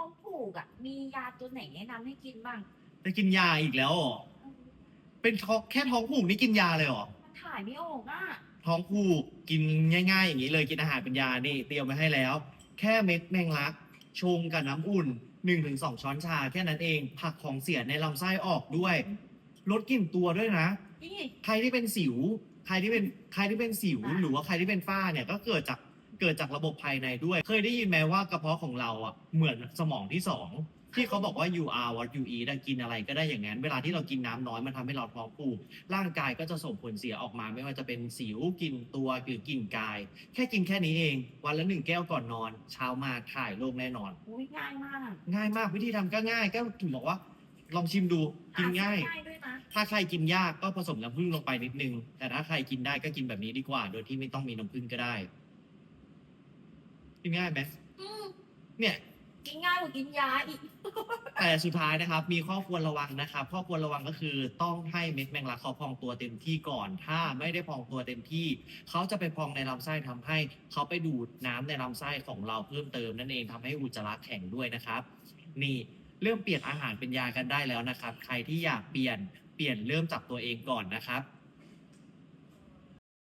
ท้องผูกอะ มียาตัวไหนแนะนำให้กินบ้างจะกินยาอีกแล้วเหรอเป็นท้องแค่ท้องผูกนี่กินยาเลยเหรอ มันถ่ายไม่ออกอะ ท้องผูกกินง่าย ๆ อย่างนี้เลยกินอาหารเป็นยานี่เตรียมไว้ให้แล้ว แค่เม็ดแมงลัก ชงกับน้ำอุ่น 1-2 ช้อนชา แค่นั้นเองผลักของเสียในลำไส้ออกด้วย ลดกลิ่นตัวด้วยนะ นี่ ใครที่เป็นสิว ใครที่เป็นใครที่เป็นสิว อะ หรือว่าใครที่เป็นฝ้าเนี่ยก็เกิดจาก เกิดจากระบบภายในด้วย เคยได้ยินไหมว่ากระเพาะของเราอะเหมือนสมองที่สองที่เขาบอกว่า you are what you eat อะกินอะไรก็ได้อย่างนั้น เวลาที่เรากินน้ำน้อยมันทำให้เราท้องผูกร่างกายก็จะส่งผลเสียออกมา ไม่ว่าจะเป็นสิวกลิ่นตัวหรือกลิ่นกาย แค่กินแค่นี้เอง วันละหนึ่งแก้วก่อนนอน เช้ามาถ่ายโรคแน่นอนอุ้ยง่ายมาก ง่ายมากวิธีทำก็ง่ายก็ถึงบอกว่า ลองชิมดูกินง่ายง่ายด้วยนะถ้าใครกินยากก็ผสมน้ำผึ้งลงไปนิดนึง แต่ถ้าใครกินได้ก็กินแบบนี้ดีกว่า โดยที่ไม่ต้องมีน้ำผึ้งก็ได้ กินง่ายไหมอืมเนี่ย กินง่ายกว่ากินยาอีก แต่สุดท้ายนะครับ มีข้อควรระวังนะครับ ข้อควรระวังก็คือต้องให้เม็ดแมงลักเขาพองตัวเต็มที่ก่อน ถ้าไม่ได้พองตัวเต็มที่ เขาจะไปพองในลำไส้ทำให้เขาไปดูดน้ำในลำไส้ของเราเพิ่มเติมนั่นเองทำให้อุจจาระแข็งด้วยนะครับ นี่เริ่มเปลี่ยนอาหารเป็นยากันได้แล้วนะครับ ใครที่อยากเปลี่ยนเปลี่ยนเริ่มจากตัวเองก่อนนะครับ